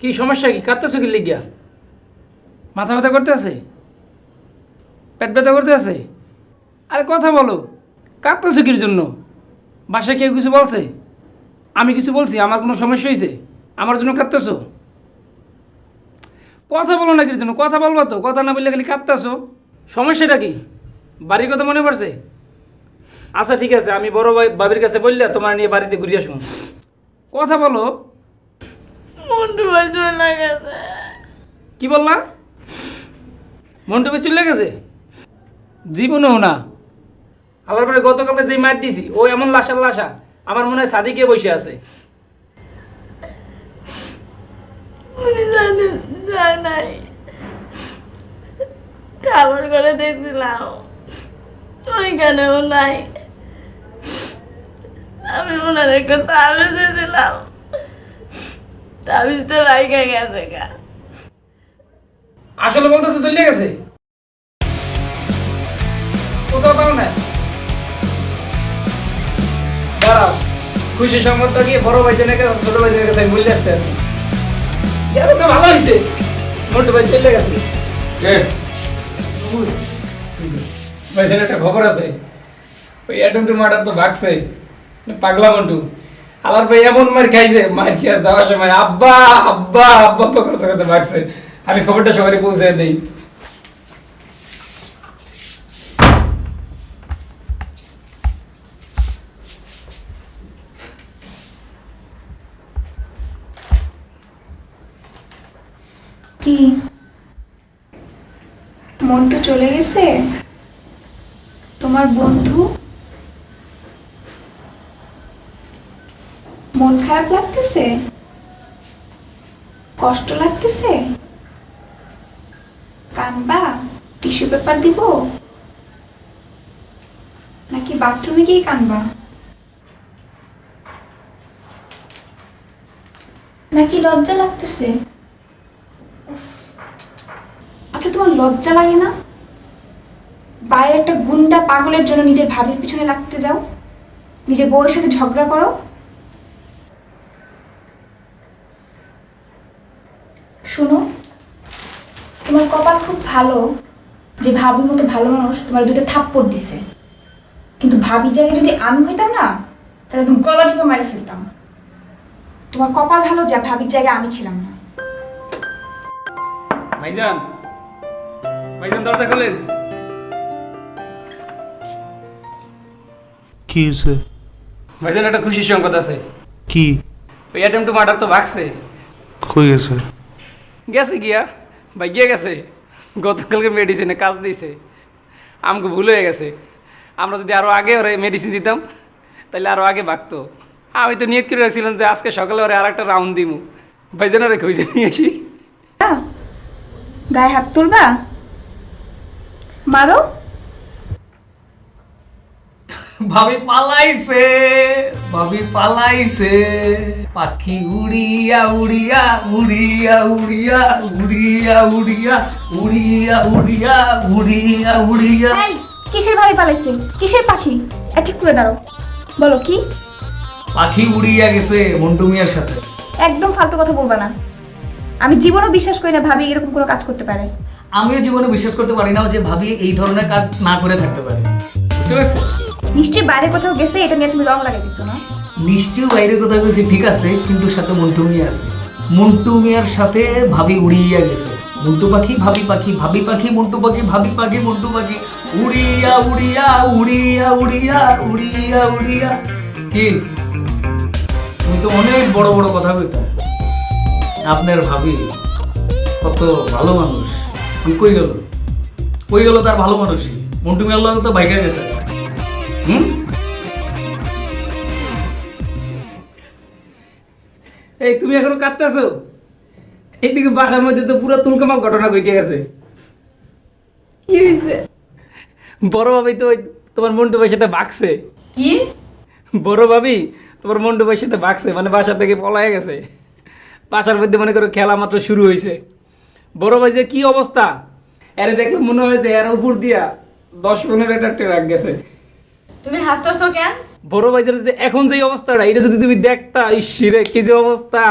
কি সমস্যা কি? কাঁদতেছো কি লিগিয়া? মাথা ব্যথা করতে আছে? পেট ব্যথা করতে আছে? আরে কথা বলো, কাঁদতেছো কির জন্য? বাসায় কেউ কিছু বলছে? আমি কিছু বলছি, আমার কোনো সমস্যা হয়েছে আমার জন্য কাঁদতেছো? কথা বলো না কির জন্য, কথা বলব তো, কথা না বললে খালি কাঁদতেছো। সমস্যাটা কি? বাড়ির কথা মনে পড়ছে? আচ্ছা ঠিক আছে, আমি বড় ভাই বাবির কাছে বললে তোমার নিয়ে বাড়িতে ঘুরে আসব কথা বলো ভাই চলে গেছে। কি বললা? মন্টু ভাই চলে গেছে? জীবনেও না। আবার পরে গতকালকে যে মার দিছি ও এমন লাশার লাশা আমার মনে হয় সাদিকে বসে আছে। উনি জানে যায় নাই খাবার করে দেখছিলাম। ওইখানেও নাই। আমি ওনার একটা তাবিজ দিয়েছিলাম। তাবিজটা রাইখা গেছে গা। আসলে বলতেছে চলে গেছে? কোথাও পাও না দাঁড়াও খুশি সংবাদ তো গিয়ে বড় ভাইজনের কাছে ছোট ভাইজনের কাছে আমি বললে আসতে আছি তো ভালো হয়েছে মন্টু ভাই চলে গেছে। ভাইজের একটা খবর আছে। ওই অ্যাটমটু মার্ডার তো ভাগছে। পাগলা মন্টু আলার ভাই এমন মার খাইছে, মার খেয়ে যাওয়ার সময়, আব্বা আব্বা আব্বা আব্বা, করতে করতে ভাগছে আমি খবরটা সবারই পৌঁছে দিই। কি? মন্টু চলে গেছে? তোমার বন্ধু? মন খারাপ লাগতেছে? কষ্ট লাগতেছে? কানবা, টিস্যু পেপার দিব? নাকি বাথরুমে গিয়ে কানবা? নাকি লজ্জা লাগতেছে? আচ্ছা তোমার লজ্জা লাগে না? বাইরে একটা গুন্ডা পাগলের জন্য নিজের ভাবির পিছনে লাগতে যাও। নিজের বউয়ের সাথে ঝগড়া করো। শোনো তোমার কপাল খুব ভালো যে ভাবির মতো ভালো মানুষ তোমার দুটো থাপ্পড় দিছে। কিন্তু ভাবির জায়গায় যদি আমি হইতাম না তাহলে তুমি গলা টিপে মারে ফেলতাম। তোমার কপাল ভালো যে ভাবির জায়গায় আমি ছিলাম না। ভাইজান ভাইজান দরজা খোলেন। কি হয়েছে ভাইজান একটা খুশির সংবাদ আছে। কি? ওই অ্যাটেম টু মার্ডার তো ভাগছে। কই গেছে? গেছে গিয়া ভাই গিয়ে গেছে। গতকালকে মেডিসিনে কাজ দিয়েছে আমাকে ভুল হয়ে গেছে। আমরা যদি আরও আগে ওরে মেডিসিন দিতাম তাহলে আরও আগে ভাগতো আমি তো নিয়ত করে রাখছিলাম যে আজকে সকালে ওরে আর একটা রাউন্ড দিমু ভাইজান ওরে খুঁজে নিয়ে আসি। গায়ে হাত তুলবা? মারো? ভাবি পালাইছে। ভাবি পালাইছে। পাখি উড়িয়া উড়িয়া উড়িয়া উড়িয়া উড়িয়া উড়িয়া উড়িয়া উড়িয়া উড়িয়া উড়িয়া। এই কিসের ভাবে পালাইছে? কিসের পাখি? ঠিক করে দাঁড়ো বলো কি? পাখি উড়িয়া গেছে মন্টু মিয়ার সাথে। একদম ফালতু কথা বলবা না। আমি জীবনও বিশ্বাস করি না ভাবি এরকম কোনো কাজ করতে পারে। আমিও জীবনে বিশ্বাস করতে পারি না যে ভাবি এই ধরনের কাজ না করে থাকতে পারে। বুঝতে পারছ নিশ্চয়ই বাইরে কোথাও গেছে, এটা নিয়ে তুমি রং লাগাই দিচ্ছ না? নিশ্চয় বাইরে কোথাও গেছি, ঠিক আছে, কিন্তু সাথে মন্টু মিয়া আছে। মন্টু মিয়ার সাথে ভাবি উড়িয়া গেছে। মন্টু পাখি, ভাবি পাখি ভাবি পাখি, মন্টু পাখি, ভাবি পাখি, মন্টু পাখি। উড়িয়া উড়িয়া উড়িয়া উড়িয়া উড়িয়া উড়িয়া। কি? তুমি তো অনেক বড় বড় কথা কইতা। আপনার ভাবি কত ভালো মানুষ। কই গেল? কই গেল তার ভালো মানুষই? মন্টু মিয়ার লগে তো বাইকে গেছে। হুম? এই তুমি এখনও কাঁদতেছো? এইদিকে বাসার মধ্যে তো পুরো তুলকামাল ঘটনা ঘটে গেছে। কি হয়েছে বড় ভাবি তো তোমার মন্টু ভাইয়ের সাথে ভাগছে কি? বড় ভাবি তোমার মন্টু ভাইয়ের সাথে ভাগছে মানে বাসা থেকে পলায় গেছে। বাসার মধ্যে মনে করো খেলা মাত্র শুরু হয়েছে বড় ভাই যে কি অবস্থা? এর দেখলে মনে হয় যে এর উপর দিয়া দশ পনেরো একটা ট্রাক গেছে। তুমি হাসতেছো কেন? বড় ভাইদের এখন যে অবস্থাটা, এটা যদি তুমি দেখতা ইসিরে কি যে অবস্থা।